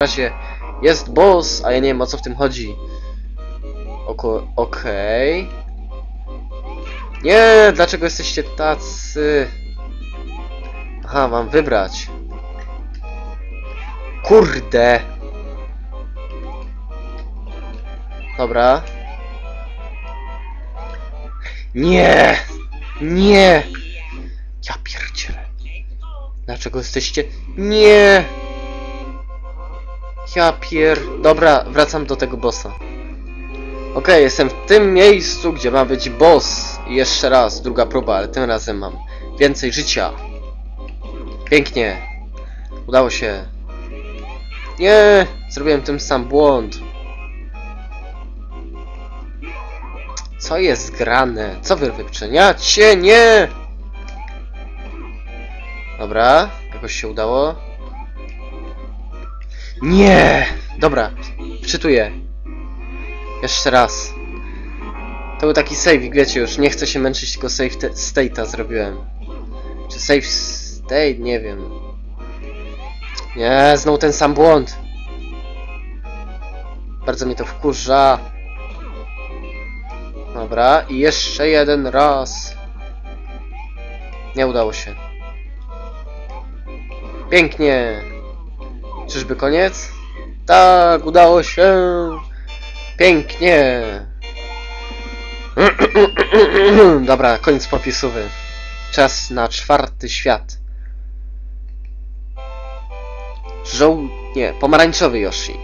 razie jest boss, a ja nie wiem o co w tym chodzi. Oko, okej. Nie, dlaczego jesteście tacy? Aha, mam wybrać. Kurde. Dobra. Nie! Nie! Ja pierdzielę. Dlaczego jesteście... Nie! Ja pier... Dobra, wracam do tego bossa. Okej, jestem w tym miejscu, gdzie ma być boss. I jeszcze raz, druga próba, ale tym razem mam więcej życia. Pięknie. Udało się. Nie! Zrobiłem ten sam błąd. Co jest grane? Co wy wyprzeniacie? Nie! Dobra, jakoś się udało. Nie! Dobra, wczytuję. Jeszcze raz. To był taki save, wiecie już, nie chcę się męczyć, tylko save te- state'a zrobiłem. Czy save state? Nie wiem. Nie, znowu ten sam błąd. Bardzo mnie to wkurza. Dobra, i jeszcze jeden raz. Nie udało się. Pięknie. Czyżby koniec? Tak, udało się. Pięknie. Dobra, koniec popisowy. Czas na czwarty świat. Żoł... Nie, pomarańczowy Yoshi.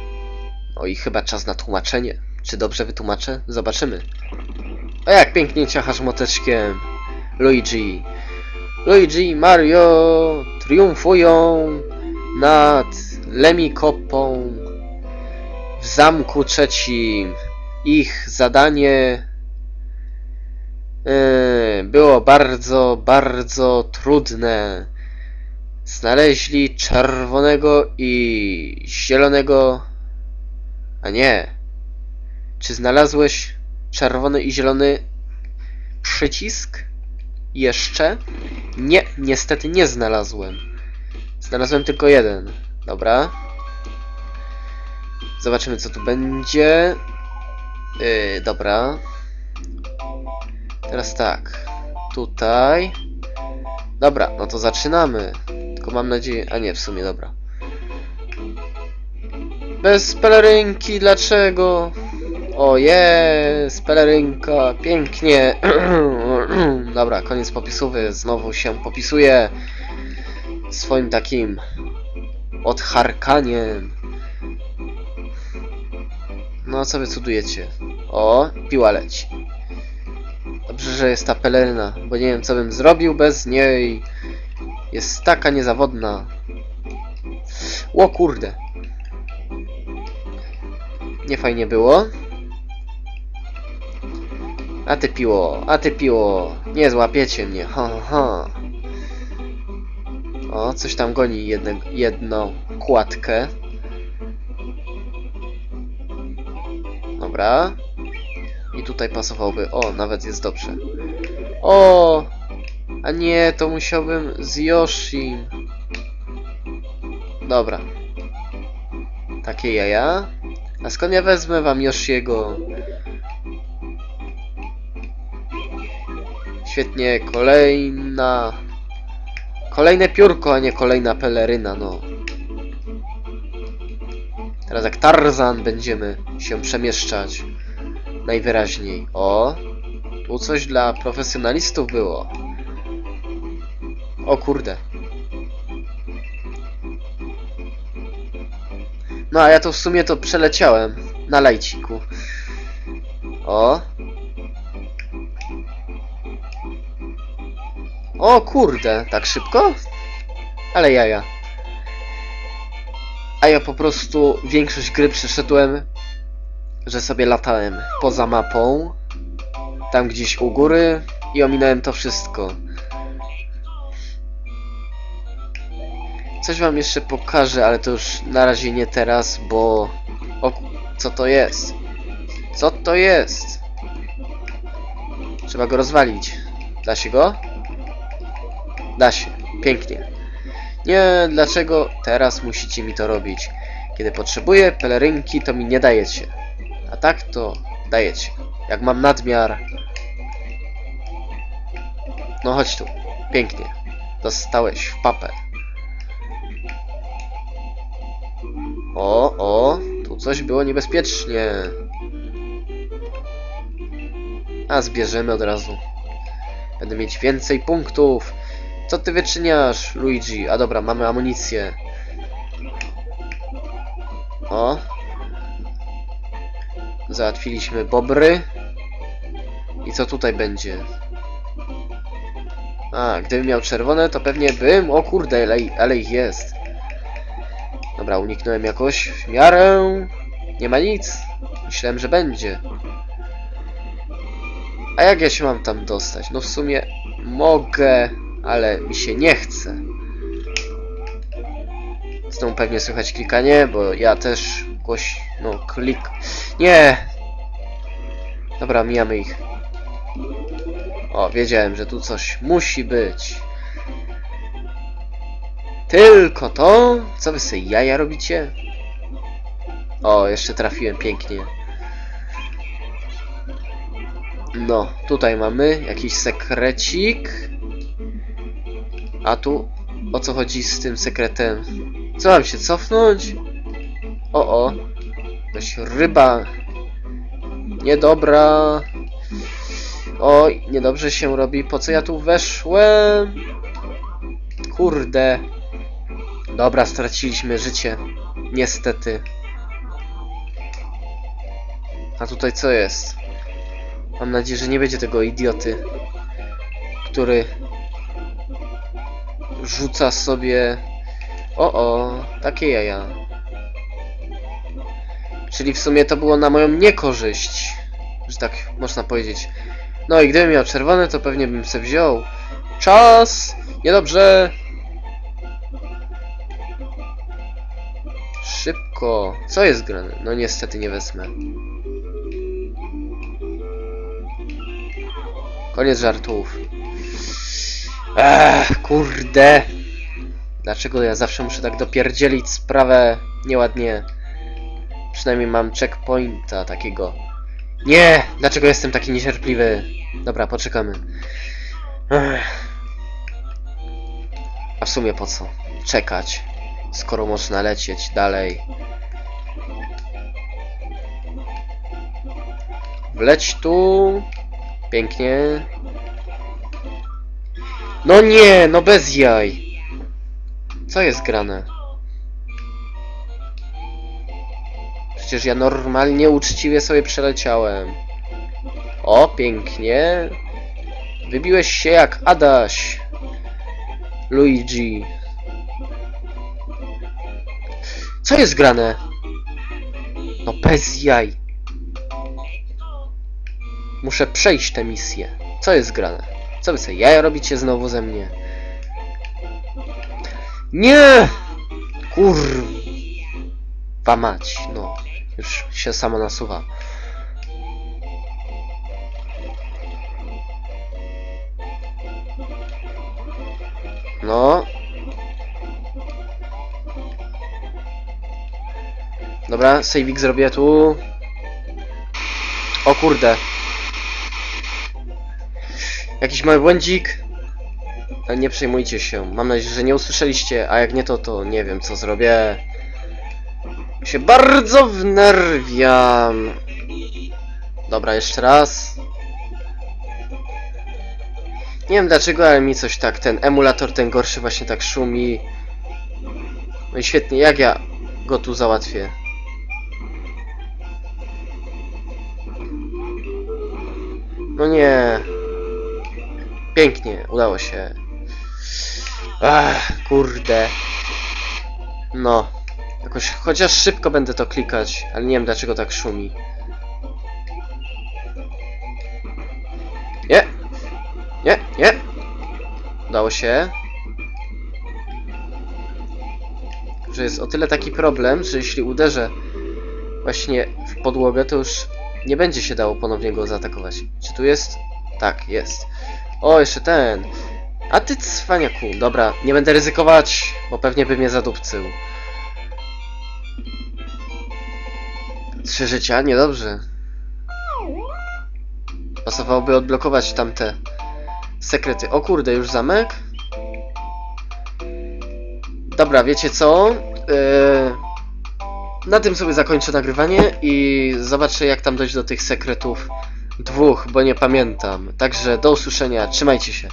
O i chyba czas na tłumaczenie. Czy dobrze wytłumaczę? Zobaczymy. O jak pięknie ciachasz moteczkiem. Luigi. Luigi i Mario triumfują nad Lemikopą w zamku trzecim. Ich zadanie yy, było bardzo, bardzo trudne. Znaleźli czerwonego i zielonego. A nie. Czy znalazłeś czerwony i zielony przycisk? Jeszcze? Nie, niestety nie znalazłem. Znalazłem tylko jeden. Dobra. Zobaczymy co tu będzie. Yy, dobra. Teraz tak. Tutaj. Dobra, no to zaczynamy. Tylko mam nadzieję... A nie, w sumie, dobra. Bez pelerynki, dlaczego? O jest, pelerynka, pięknie. Dobra, koniec popisowy, znowu się popisuje swoim takim odcharkaniem. No, co wy cudujecie? O, piła leci. Dobrze, że jest ta peleryna, bo nie wiem, co bym zrobił bez niej. Jest taka niezawodna. O kurde. Nie fajnie było. A ty piło, a ty piło. Nie złapiecie mnie, ha, ha. O, coś tam goni jedne, jedną kładkę. Dobra. I tutaj pasowałoby. O, nawet jest dobrze. O! A nie, to musiałbym z Yoshim. Dobra. Takie jaja. A skąd ja wezmę wam Yoshiego? Świetnie, kolejna... Kolejne piórko, a nie kolejna peleryna, no. Teraz jak Tarzan będziemy się przemieszczać. Najwyraźniej. O! Tu coś dla profesjonalistów było. O kurde. No a ja to w sumie to przeleciałem na lajciku. O. O kurde, tak szybko? Ale jaja. A ja po prostu większość gry przeszedłem, że sobie latałem poza mapą, tam gdzieś u góry i ominąłem to wszystko. Coś wam jeszcze pokażę, ale to już na razie nie teraz, bo... O, co to jest? Co to jest? Trzeba go rozwalić. Da się go? Da się. Pięknie. Nie, dlaczego teraz musicie mi to robić? Kiedy potrzebuję pelerynki, to mi nie dajecie. A tak to dajecie. Jak mam nadmiar... No chodź tu. Pięknie. Dostałeś w papę. O, o, tu coś było niebezpiecznie. A zbierzemy od razu. Będę mieć więcej punktów. Co ty wyczyniasz, Luigi? A dobra, mamy amunicję. O. Załatwiliśmy bobry. I co tutaj będzie? A, gdybym miał czerwone, to pewnie bym... O kurde, ale, ale ich jest. Dobra, uniknąłem jakoś w miarę. Nie ma nic. Myślałem, że będzie. A jak ja się mam tam dostać? No w sumie mogę, ale mi się nie chce. Znowu pewnie słychać klikanie, bo ja też głoś... no klik... Nie! Dobra, mijamy ich. O, wiedziałem, że tu coś musi być. Tylko to? Co wy sobie jaja robicie? O, jeszcze trafiłem pięknie. No, tutaj mamy jakiś sekrecik. A tu o co chodzi z tym sekretem? Co mam się cofnąć? O, o. Jakaś ryba. Niedobra. Oj, niedobrze się robi. Po co ja tu weszłem? Kurde. Dobra, straciliśmy życie. Niestety. A tutaj co jest? Mam nadzieję, że nie będzie tego idioty, który rzuca sobie... O, o, takie jaja. Czyli w sumie to było na moją niekorzyść, że tak można powiedzieć. No i gdybym miał czerwone, to pewnie bym se wziął. Czas! Niedobrze! Szybko! Co jest grane? No niestety nie wezmę. Koniec żartów. Ech, kurde! Dlaczego ja zawsze muszę tak dopierdzielić sprawę nieładnie? Przynajmniej mam checkpointa takiego. Nie! Dlaczego jestem taki niecierpliwy? Dobra, poczekamy. Ech. A w sumie po co? Czekać. Skoro można lecieć dalej. Wleć tu. Pięknie. No nie, no bez jaj. Co jest grane? Przecież ja normalnie, uczciwie sobie przeleciałem. O, pięknie. Wybiłeś się jak Adaś. Luigi. Co jest grane? No bez jaj. Muszę przejść tę misję. Co jest grane? Co wy sobie jaja robicie znowu ze mnie? Nie! Kurwa mać, no. Już się samo nasuwa. No. Dobra, saving zrobię tu. O kurde. Jakiś mały błędzik. Ale nie przejmujcie się. Mam nadzieję, że nie usłyszeliście, a jak nie to, to nie wiem co zrobię. Się bardzo wnerwiam. Dobra, jeszcze raz. Nie wiem dlaczego, ale mi coś tak, ten emulator, ten gorszy właśnie tak szumi. No i świetnie, jak ja go tu załatwię? No nie. Pięknie, udało się. Ach, kurde. No. Jakoś, chociaż szybko będę to klikać, ale nie wiem dlaczego tak szumi. Nie! Nie, nie! Udało się. Że jest o tyle taki problem, że jeśli uderzę właśnie w podłogę, to już nie będzie się dało ponownie go zaatakować. Czy tu jest? Tak, jest. O, jeszcze ten. A ty cwaniaku. Dobra, nie będę ryzykować, bo pewnie by mnie zadupcył. Trzy życia? Niedobrze. Pasowałoby odblokować tamte sekrety. O kurde, już zamek? Dobra, wiecie co? Yy, na tym sobie zakończę nagrywanie i zobaczę jak tam dojść do tych sekretów dwóch, bo nie pamiętam. Także do usłyszenia, trzymajcie się.